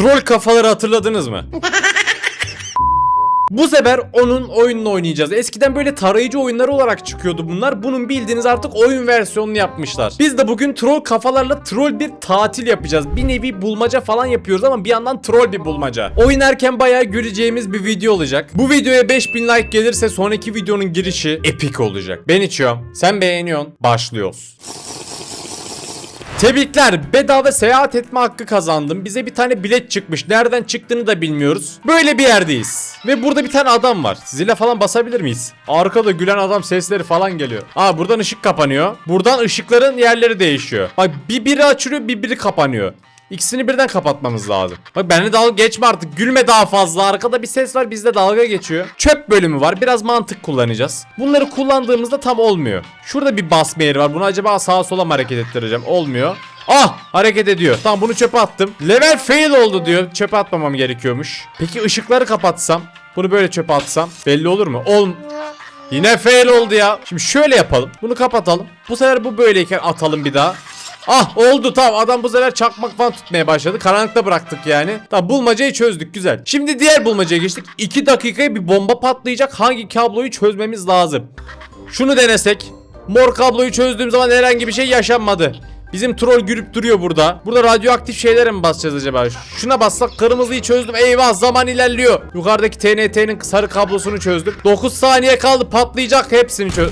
Troll kafaları hatırladınız mı? Bu sefer onun oyununu oynayacağız. Eskiden böyle tarayıcı oyunları olarak çıkıyordu bunlar. Bunun bildiğiniz artık oyun versiyonunu yapmışlar. Biz de bugün troll kafalarla troll bir tatil yapacağız. Bir nevi bulmaca falan yapıyoruz ama bir yandan troll bir bulmaca. Oynarken bayağı göreceğimiz bir video olacak. Bu videoya 5000 like gelirse sonraki videonun girişi epik olacak. Ben içiyorum. Sen beğeniyorsun. Başlıyoruz. Tebrikler bedava seyahat etme hakkı kazandım. Bize bir tane bilet çıkmış. Nereden çıktığını da bilmiyoruz. Böyle bir yerdeyiz. Ve burada bir tane adam var. Zile falan basabilir miyiz? Arkada gülen adam sesleri falan geliyor. Aa buradan ışık kapanıyor. Buradan ışıkların yerleri değişiyor. Bak bir biri açılıyor bir biri kapanıyor. İkisini birden kapatmamız lazım. Bak benimle dalga geçme artık. Gülme daha fazla. Arkada bir ses var bizde dalga geçiyor. Çöp bölümü var. Biraz mantık kullanacağız. Bunları kullandığımızda tam olmuyor. Şurada bir basma yeri var. Bunu acaba sağa sola mı hareket ettireceğim? Olmuyor. Ah hareket ediyor. Tamam bunu çöpe attım. Level fail oldu diyor. Çöpe atmamam gerekiyormuş. Peki ışıkları kapatsam? Bunu böyle çöpe atsam belli olur mu? Ol Yine fail oldu ya. Şimdi şöyle yapalım. Bunu kapatalım. Bu sefer bu böyleyken atalım bir daha. Ah oldu tamam adam bu sefer çakmak falan tutmaya başladı. Karanlıkta bıraktık yani. Tamam bulmacayı çözdük güzel. Şimdi diğer bulmacaya geçtik. 2 dakikaya bir bomba patlayacak. Hangi kabloyu çözmemiz lazım? Şunu denesek. Mor kabloyu çözdüğüm zaman herhangi bir şey yaşanmadı. Bizim troll gülüp duruyor burada. Burada radyoaktif şeylere mi basacağız acaba? Şuna bassak kırmızıyı çözdüm. Eyvah zaman ilerliyor. Yukarıdaki TNT'nin sarı kablosunu çözdük. 9 saniye kaldı patlayacak. Hepsini çöz...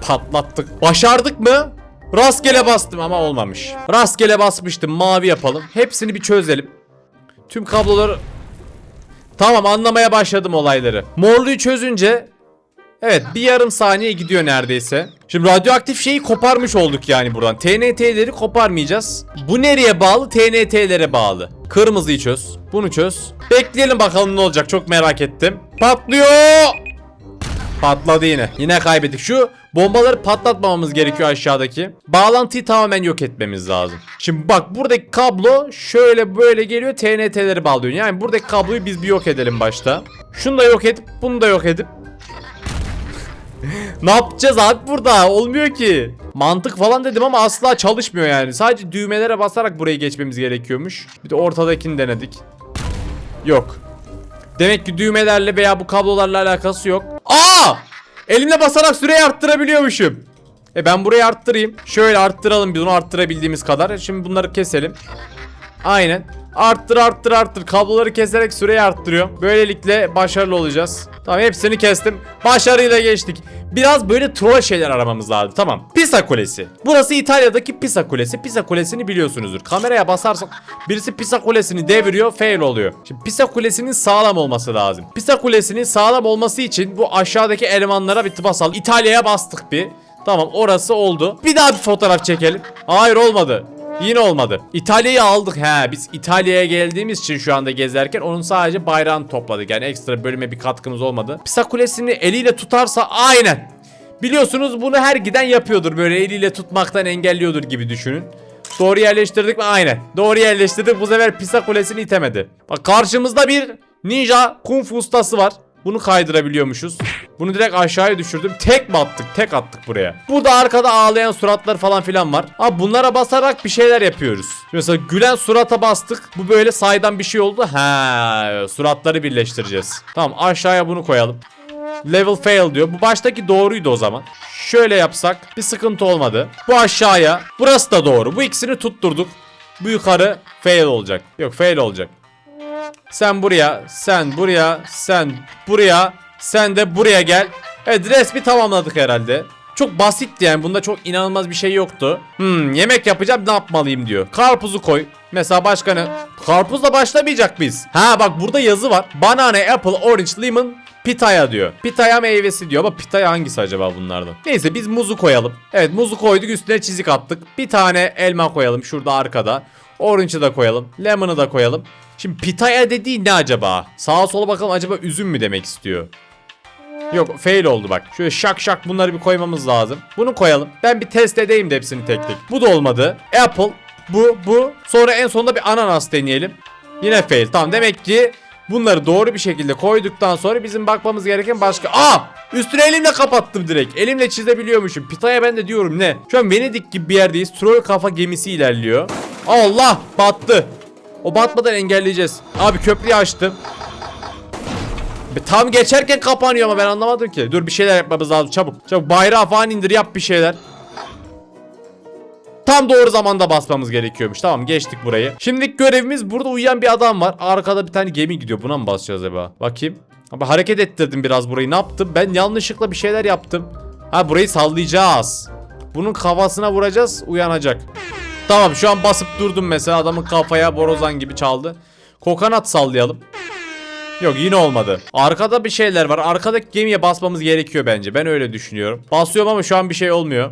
Patlattık. Başardık mı? Rastgele bastım ama olmamış. Rastgele basmıştım. Mavi yapalım. Hepsini bir çözelim. Tüm kabloları... Tamam anlamaya başladım olayları. Morluyu çözünce Evet bir yarım saniye gidiyor neredeyse. Şimdi radyoaktif şeyi koparmış olduk yani buradan. TNT'leri koparmayacağız. Bu nereye bağlı? TNT'lere bağlı. Kırmızıyı çöz. Bunu çöz. Bekleyelim bakalım ne olacak çok merak ettim. Patlıyor. Patladı yine. Yine kaybettik. Şu bombaları patlatmamamız gerekiyor aşağıdaki. Bağlantıyı tamamen yok etmemiz lazım. Şimdi bak buradaki kablo şöyle böyle geliyor TNT'leri bağlıyor. Yani buradaki kabloyu biz bir yok edelim başta. Şunu da yok edip bunu da yok edip ne yapacağız abi burada? Olmuyor ki. Mantık falan dedim ama asla çalışmıyor yani. Sadece düğmelere basarak burayı geçmemiz gerekiyormuş. Bir de ortadakini denedik. Yok. Demek ki düğmelerle veya bu kablolarla alakası yok. Aa! Elimle basarak süreyi arttırabiliyormuşum. E ben burayı arttırayım. Şöyle arttıralım biz onu arttırabildiğimiz kadar. Şimdi bunları keselim. Aynen. Arttır arttır arttır. Kabloları keserek süreyi arttırıyorum. Böylelikle başarılı olacağız. Tamam hepsini kestim. Başarıyla geçtik. Biraz böyle troll şeyler aramamız lazım. Tamam. Pisa Kulesi. Burası İtalya'daki Pisa Kulesi. Pisa Kulesi'ni biliyorsunuzdur. Kameraya basarsak birisi Pisa Kulesi'ni deviriyor, fail oluyor. Şimdi Pisa Kulesi'nin sağlam olması lazım. Pisa Kulesi'nin sağlam olması için bu aşağıdaki elemanlara bir tıbasal. İtalya'ya bastık bir. Tamam orası oldu. Bir daha bir fotoğraf çekelim. Hayır olmadı. Yine olmadı. İtalya'yı aldık he. Biz İtalya'ya geldiğimiz için şu anda gezerken onun sadece bayrağını topladık. Yani ekstra bölüme bir katkımız olmadı. Pisa Kulesi'ni eliyle tutarsa aynen. Biliyorsunuz bunu her giden yapıyordur. Böyle eliyle tutmaktan engelliyordur gibi düşünün. Doğru yerleştirdik mi? Aynen. Doğru yerleştirdik. Bu sefer Pisa Kulesi'ni itemedi. Bak karşımızda bir ninja kung fu ustası var. Bunu kaydırabiliyormuşuz. Bunu direkt aşağıya düşürdüm. Tek mi attık? Tek attık buraya. Burada arkada ağlayan suratlar falan filan var. Abi bunlara basarak bir şeyler yapıyoruz. Mesela gülen surata bastık. Bu böyle saydan bir şey oldu. Ha, suratları birleştireceğiz. Tamam aşağıya bunu koyalım. Level fail diyor. Bu baştaki doğruydu o zaman. Şöyle yapsak bir sıkıntı olmadı. Bu aşağıya. Burası da doğru. Bu ikisini tutturduk. Bu yukarı fail olacak. Yok fail olacak. Sen buraya, sen buraya, sen buraya, sen de buraya gel. Evet resmi tamamladık herhalde. Çok basitti yani bunda çok inanılmaz bir şey yoktu. Hmm yemek yapacağım ne yapmalıyım diyor. Karpuzu koy. Mesela başka ne? Karpuzla başlamayacak biz. Ha bak burada yazı var. Banana, apple, orange, lemon, pitaya diyor. Pitaya meyvesi diyor ama pitaya hangisi acaba bunlardan? Neyse biz muzu koyalım. Evet muzu koyduk üstüne çizik attık. Bir tane elma koyalım şurada arkada. Orange'ı da koyalım. Lemon'ı da koyalım. Şimdi pitaya dediği ne acaba? Sağa sola bakalım acaba üzüm mü demek istiyor? Yok fail oldu bak. Şöyle şak şak bunları bir koymamız lazım. Bunu koyalım. Ben bir test edeyim de hepsini tek tek. Bu da olmadı. Apple. Bu bu. Sonra en sonunda bir ananas deneyelim. Yine fail. Tamam demek ki bunları doğru bir şekilde koyduktan sonra bizim bakmamız gereken başka... Aa! Üstüne elimle kapattım direkt. Elimle çizebiliyormuşum. Pitaya ben de diyorum ne? Şu an Venedik gibi bir yerdeyiz. Troll kafa gemisi ilerliyor. Allah! Battı. O batmadan engelleyeceğiz. Abi köprüyü açtım. Tam geçerken kapanıyor ama ben anlamadım ki. Dur bir şeyler yapmamız lazım çabuk. Çabuk bayrağı falan indir yap bir şeyler. Tam doğru zamanda basmamız gerekiyormuş. Tamam geçtik burayı. Şimdilik görevimiz burada uyuyan bir adam var. Arkada bir tane gemi gidiyor. Buna mı basacağız acaba? Bakayım. Abi hareket ettirdim biraz burayı. Ne yaptım? Ben yanlışlıkla bir şeyler yaptım. Ha burayı sallayacağız. Bunun kafasına vuracağız. Uyanacak. Tamam şu an basıp durdum mesela. Adamın kafaya borazan gibi çaldı. Kokonat sallayalım. Yok yine olmadı. Arkada bir şeyler var. Arkadaki gemiye basmamız gerekiyor bence. Ben öyle düşünüyorum. Basıyorum ama şu an bir şey olmuyor.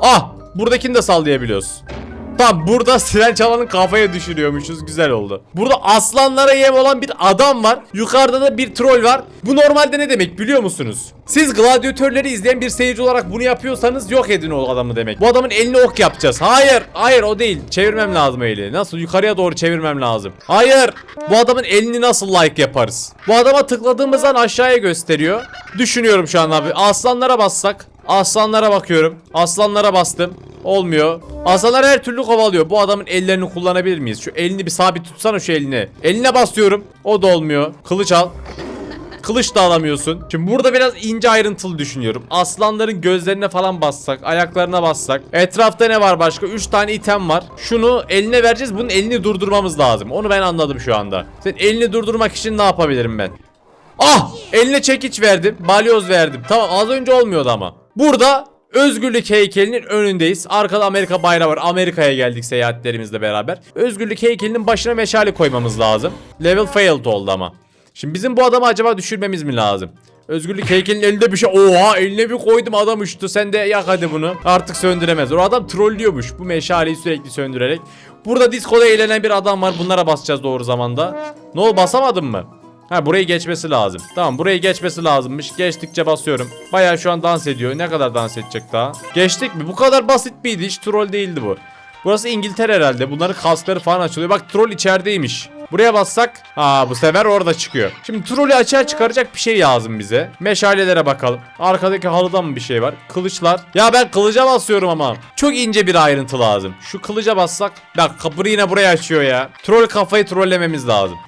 Ah! Buradakini de sallayabiliyoruz. Tamam burada siren çalanın kafaya düşürüyormuşuz. Güzel oldu. Burada aslanlara yem olan bir adam var. Yukarıda da bir troll var. Bu normalde ne demek biliyor musunuz? Siz gladyatörleri izleyen bir seyirci olarak bunu yapıyorsanız yok edin o adamı demek. Bu adamın eline ok yapacağız. Hayır. Hayır o değil. Çevirmem lazım eli. Nasıl? Yukarıya doğru çevirmem lazım. Hayır. Bu adamın elini nasıl like yaparız? Bu adama tıkladığımız an aşağıya gösteriyor. Düşünüyorum şu an abi. Aslanlara bassak. Aslanlara bakıyorum. Aslanlara bastım. Olmuyor. Aslanlar her türlü kovalıyor. Bu adamın ellerini kullanabilir miyiz? Şu elini bir sabit tutsana şu elini. Eline basıyorum. O da olmuyor. Kılıç al. Kılıç da alamıyorsun. Şimdi burada biraz ince ayrıntılı düşünüyorum. Aslanların gözlerine falan bassak, ayaklarına bassak. Etrafta ne var başka? 3 tane item var. Şunu eline vereceğiz. Bunun elini durdurmamız lazım. Onu ben anladım şu anda. Sen elini durdurmak için ne yapabilirim ben? Ah! Eline çekiç verdim. Balyoz verdim. Tamam az önce olmuyordu ama. Burada Özgürlük heykelinin önündeyiz. Arkada Amerika bayrağı var. Amerika'ya geldik seyahatlerimizle beraber. Özgürlük heykelinin başına meşale koymamız lazım. Level failed oldu ama. Şimdi bizim bu adamı acaba düşürmemiz mi lazım? Özgürlük heykelinin elinde bir şey. Oha eline bir koydum adam uçtu. Sen de yak hadi bunu. Artık söndüremez. O adam trollüyormuş bu meşaleyi sürekli söndürerek. Burada diskoda eğlenen bir adam var. Bunlara basacağız doğru zamanda. Ne oldu basamadın mı? Ha burayı geçmesi lazım. Tamam burayı geçmesi lazımmış. Geçtikçe basıyorum. Baya şu an dans ediyor. Ne kadar dans edecek daha? Geçtik mi? Bu kadar basit miydi? Hiç troll değildi bu. Burası İngiltere herhalde. Bunların kaskları falan açılıyor. Bak troll içerideymiş. Buraya bassak ha bu sefer orada çıkıyor. Şimdi trolü açığa çıkaracak bir şey lazım bize. Meşalelere bakalım. Arkadaki halıda mı bir şey var? Kılıçlar. Ya ben kılıca basıyorum ama. Çok ince bir ayrıntı lazım. Şu kılıca bassak. Bak kapıyı yine buraya açıyor ya. Troll kafayı trollememiz lazım.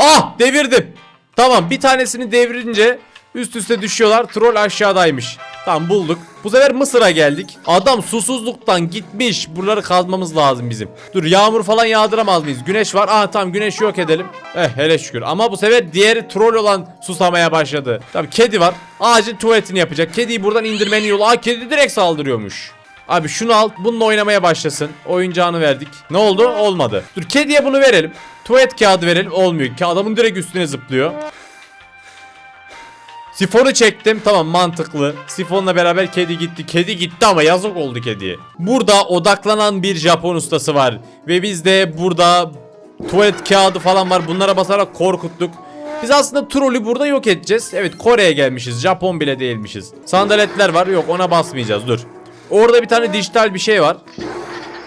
Ah devirdim. Tamam bir tanesini devirince üst üste düşüyorlar. Troll aşağıdaymış. Tamam bulduk. Bu sefer Mısır'a geldik. Adam susuzluktan gitmiş. Buraları kazmamız lazım bizim. Dur yağmur falan yağdıramaz mıyız? Güneş var. Ah tamam güneş yok edelim. Eh hele şükür. Ama bu sefer diğeri troll olan susamaya başladı. Tamam kedi var. Acil tuvaletini yapacak. Kediyi buradan indirmenin yolu. Aa kedi direkt saldırıyormuş. Abi şunu al. Bununla oynamaya başlasın. Oyuncağını verdik. Ne oldu? Olmadı. Dur kediye bunu verelim. Tuvalet kağıdı verelim. Olmuyor. Ki adamın direkt üstüne zıplıyor. Sifonu çektim. Tamam mantıklı. Sifonla beraber kedi gitti. Kedi gitti ama yazık oldu kediye. Burada odaklanan bir Japon ustası var. Ve biz de burada tuvalet kağıdı falan var. Bunlara basarak korkuttuk. Biz aslında trolü burada yok edeceğiz. Evet Kore'ye gelmişiz. Japon bile değilmişiz. Sandaletler var. Yok ona basmayacağız. Dur. Orada bir tane dijital bir şey var.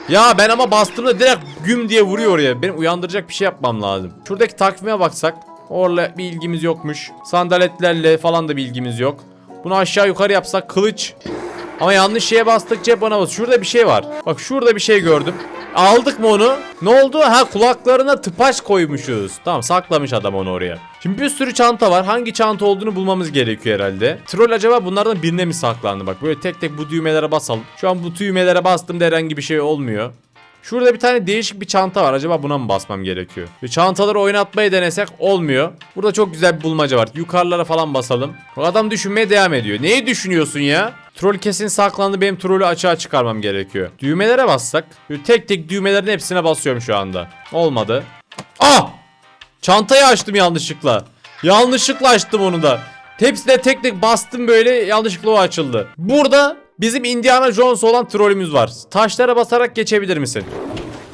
Ya ben ama bastığımda direkt güm diye vuruyor oraya. Benim uyandıracak bir şey yapmam lazım. Şuradaki takvime baksak. Orla bir ilgimiz yokmuş. Sandaletlerle falan da bir ilgimiz yok. Bunu aşağı yukarı yapsak kılıç. Ama yanlış şeye bastık cep bana bas. Şurada bir şey var. Bak şurada bir şey gördüm. Aldık mı onu? Ne oldu? Ha kulaklarına tıpaç koymuşuz. Tamam saklamış adam onu oraya. Şimdi bir sürü çanta var. Hangi çanta olduğunu bulmamız gerekiyor herhalde. Troll acaba bunlardan birine mi saklandı? Bak böyle tek tek bu düğmelere basalım. Şu an bu düğmelere bastığımda herhangi bir şey olmuyor. Şurada bir tane değişik bir çanta var. Acaba buna mı basmam gerekiyor? Ve çantaları oynatmayı denesek olmuyor. Burada çok güzel bir bulmaca var. Yukarılara falan basalım. Adam düşünmeye devam ediyor. Neyi düşünüyorsun ya? Troll kesin saklandı. Benim trolü açığa çıkarmam gerekiyor. Düğmelere bassak. Tek tek düğmelerin hepsine basıyorum şu anda. Olmadı. Ah! Çantayı açtım yanlışlıkla. Yanlışlıkla açtım onu da. Hepsine tek tek bastım böyle yanlışlıkla o açıldı. Burada bizim Indiana Jones olan trollümüz var. Taşlara basarak geçebilir misin?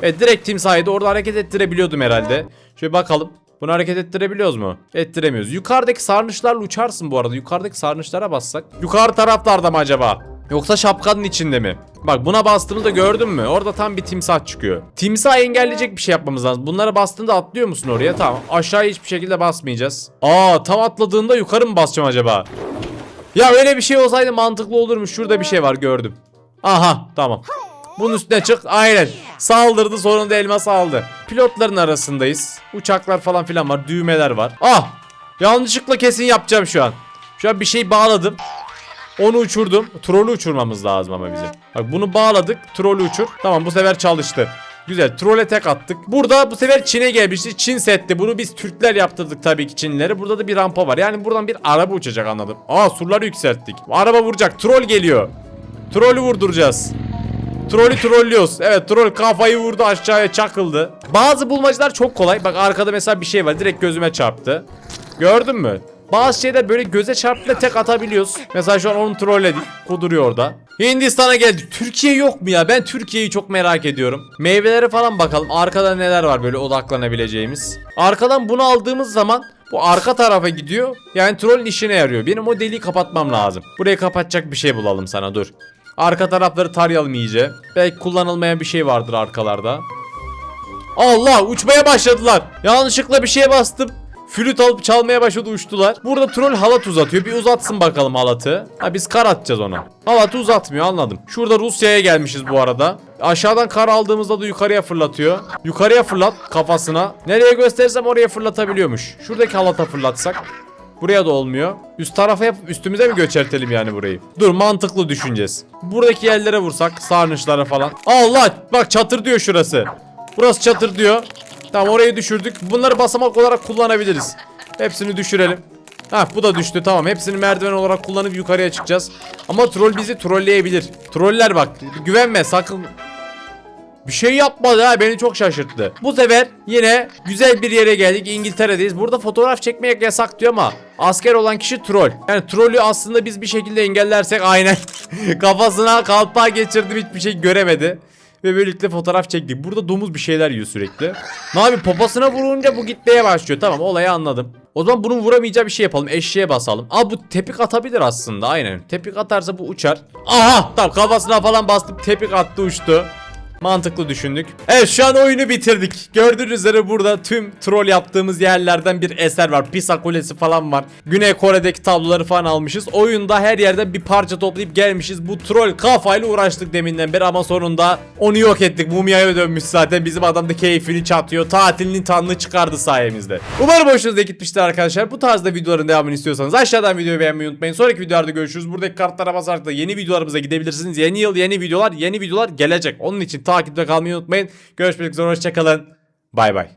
Evet direkt timsahıydı. Orada hareket ettirebiliyordum herhalde. Şöyle bakalım. Bunu hareket ettirebiliyoruz mu? Ettiremiyoruz. Yukarıdaki sarnıçlarla uçarsın bu arada. Yukarıdaki sarnıçlara bassak. Yukarı taraflarda mı acaba? Yoksa şapkanın içinde mi? Bak buna bastığımda gördün mü? Orada tam bir timsah çıkıyor. Timsah engelleyecek bir şey yapmamız lazım. Bunlara bastığında atlıyor musun oraya? Tamam. Aşağıya hiçbir şekilde basmayacağız. Aa tam atladığında yukarı mı basacağım acaba? Ya öyle bir şey olsaydı mantıklı olurmuş. Şurada bir şey var gördüm. Aha tamam. Bunun üstüne çık. Aynen. Saldırdı sonunda elmas aldı. Pilotların arasındayız. Uçaklar falan filan var. Düğmeler var. Ah! Yanlışlıkla kesin yapacağım şu an. Şu an bir şey bağladım. Onu uçurdum. Trolü uçurmamız lazım ama bizim. Bak bunu bağladık. Trolü uçur. Tamam bu sefer çalıştı. Güzel. Trole tek attık. Burada bu sefer Çin'e gelmişti. Çin setti. Bunu biz Türkler yaptırdık tabii ki Çinlilere. Burada da bir rampa var. Yani buradan bir araba uçacak anladım. Aa surları yükselttik. Araba vuracak. Troll geliyor. Trolü vurduracağız. Trolü trollüyoruz. Evet troll kafayı vurdu aşağıya çakıldı. Bazı bulmacalar çok kolay. Bak arkada mesela bir şey var. Direkt gözüme çarptı. Gördün mü? Bazı şeyler böyle göze çarptığında tek atabiliyoruz. Mesela şu an onu trolledik. Kuduruyor orada. Hindistan'a geldik. Türkiye yok mu ya? Ben Türkiye'yi çok merak ediyorum. Meyvelere falan bakalım. Arkada neler var böyle odaklanabileceğimiz. Arkadan bunu aldığımız zaman bu arka tarafa gidiyor. Yani trollün işine yarıyor. Benim o deliği kapatmam lazım. Burayı kapatacak bir şey bulalım sana dur. Arka tarafları tarayalım iyice. Belki kullanılmayan bir şey vardır arkalarda. Allah uçmaya başladılar. Yanlışlıkla bir şeye bastım. Flüt alıp çalmaya başladı uçtular. Burada troll halat uzatıyor. Bir uzatsın bakalım halatı. Ha biz kar atacağız ona. Halatı uzatmıyor anladım. Şurada Rusya'ya gelmişiz bu arada. Aşağıdan kar aldığımızda da yukarıya fırlatıyor. Yukarıya fırlat kafasına. Nereye gösterirsem oraya fırlatabiliyormuş. Şuradaki halata fırlatsak. Buraya da olmuyor. Üst tarafa yap üstümüze mi göçertelim yani burayı? Dur mantıklı düşüneceğiz. Buradaki yerlere vursak sarnıçlara falan. Allah bak çatır diyor şurası. Burası çatır diyor. Tamam orayı düşürdük. Bunları basamak olarak kullanabiliriz. Hepsini düşürelim. Ha bu da düştü tamam. Hepsini merdiven olarak kullanıp yukarıya çıkacağız. Ama troll bizi trolleyebilir. Troller bak güvenme sakın. Bir şey yapmadı ha beni çok şaşırttı. Bu sefer yine güzel bir yere geldik. İngiltere'deyiz. Burada fotoğraf çekmek yasak diyor ama asker olan kişi troll. Yani trollü aslında biz bir şekilde engellersek aynen kafasına kalpağı geçirdim hiçbir şey göremedi. Ve böylelikle fotoğraf çektik. Burada domuz bir şeyler yiyor sürekli. Ne abi poposuna vurunca bu gitmeye başlıyor. Tamam olayı anladım. O zaman bunun vuramayacağı bir şey yapalım. Eşeğe basalım. Aa bu tepik atabilir aslında aynen. Tepik atarsa bu uçar. Aha tamam kafasına falan bastım. Tepik attı uçtu. Mantıklı düşündük. Evet şu an oyunu bitirdik. Gördüğünüz üzere burada tüm troll yaptığımız yerlerden bir eser var. Pisa Kulesi falan var. Güney Kore'deki tabloları falan almışız. Oyunda her yerden bir parça toplayıp gelmişiz. Bu troll kafayla uğraştık deminden beri ama sonunda onu yok ettik. Mumyaya dönmüş zaten. Bizim adam da keyfini çatıyor. Tatilini tanrı çıkardı sayemizde. Umarım hoşunuza gitmiştir arkadaşlar. Bu tarzda videoların devamını istiyorsanız aşağıdan videoyu beğenmeyi unutmayın. Sonraki videolarda görüşürüz. Buradaki kartlara basarak da yeni videolarımıza gidebilirsiniz. Yeni yıl yeni videolar yeni videolar gelecek. Onun için takipte kalmayı unutmayın. Görüşmek üzere hoşçakalın. Bay bay.